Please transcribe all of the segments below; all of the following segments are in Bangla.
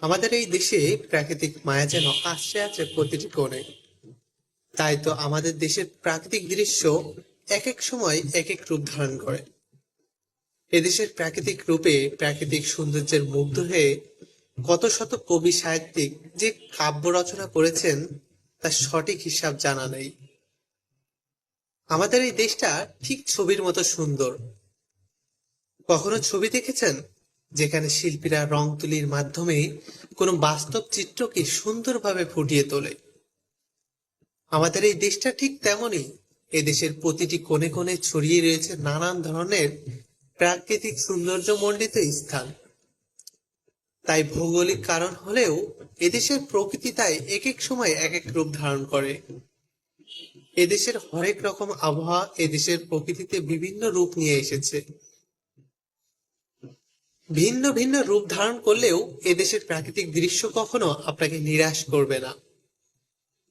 আমাদের এই দেশে প্রাকৃতিক মায়া যেন আসছে আছে প্রতিটি কোণে, তাই তো আমাদের দেশের প্রাকৃতিক দৃশ্য এক এক সময় এক এক রূপ ধারণ করে। এদেশের প্রাকৃতিক রূপে প্রাকৃতিক সৌন্দর্যের মুগ্ধ হয়ে কত শত কবি সাহিত্যিক যে কাব্য রচনা করেছেন, তার সঠিক হিসাব জানা নেই। আমাদের এই দেশটা ঠিক ছবির মতো সুন্দর। কখনো ছবি দেখেছেন? যেখানে শিল্পীরা রং তুলির মাধ্যমে কোনো বাস্তব চিত্রকে সুন্দরভাবে ফুটিয়ে তোলে। আমাদের এই দেশটা ঠিক তেমনই। এদেশের প্রতিটি কোণে কোণে ছড়িয়ে রয়েছে নানান ধরনের প্রাকৃতিক সৌন্দর্য মণ্ডিত স্থান। তাই ভৌগোলিক কারণ হলেও এদেশের প্রকৃতি তাই এক এক সময় এক এক রূপ ধারণ করে। এদেশের হরেক রকম আবহাওয়া এদেশের প্রকৃতিতে বিভিন্ন রূপ নিয়ে এসেছে। ভিন্ন ভিন্ন রূপ ধারণ করলেও এদেশের প্রাকৃতিক দৃশ্য কখনো আপনাকে নিরাশ করবে না।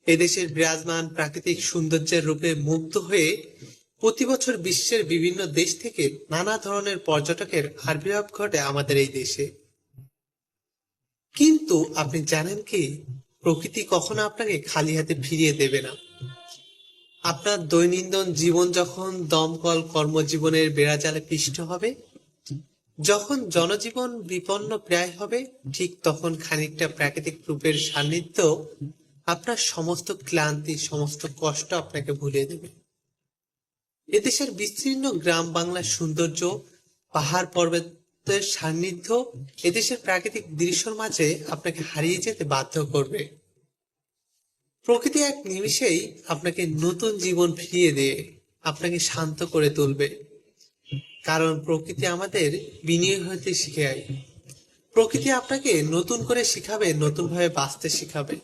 এদেশের বিরাজমান প্রাকৃতিক সৌন্দর্যের রূপে মুগ্ধ হয়ে প্রতি বছর বিশ্বের বিভিন্ন দেশ থেকে নানা ধরনের পর্যটকের আবির্ভাব ঘটে আমাদের এই দেশে। কিন্তু আপনি জানেন কি? প্রকৃতি কখনো আপনাকে খালি হাতে ফিরিয়ে দেবে না। আপনার দৈনন্দিন জীবন যখন দমকল কর্মজীবনের বেড়াজালে পিষ্ট হবে যখন জনজীবন বিপন্ন প্রায় হবে, ঠিক তখন খানিকটা প্রাকৃতিক রূপের সান্নিধ্য আপনার সমস্ত ক্লান্তি, সমস্ত কষ্ট আপনাকে ভুলিয়ে দেবে। এদেশের বিস্তীর্ণ গ্রাম বাংলার সৌন্দর্য, পাহাড় পর্বতের সান্নিধ্য এদেশের প্রাকৃতিক দৃশ্যর মাঝে আপনাকে হারিয়ে যেতে বাধ্য করবে। প্রকৃতি এক নিমিষেই আপনাকে নতুন জীবন ফিরিয়ে দিয়ে আপনাকে শান্ত করে তুলবে। কারণ প্রকৃতি আমাদের বিনিয়োগ হতে শিখায়। প্রকৃতি আপনাকে নতুন করে শিখাবে নতুনভাবে বাঁচতে শিখাবে।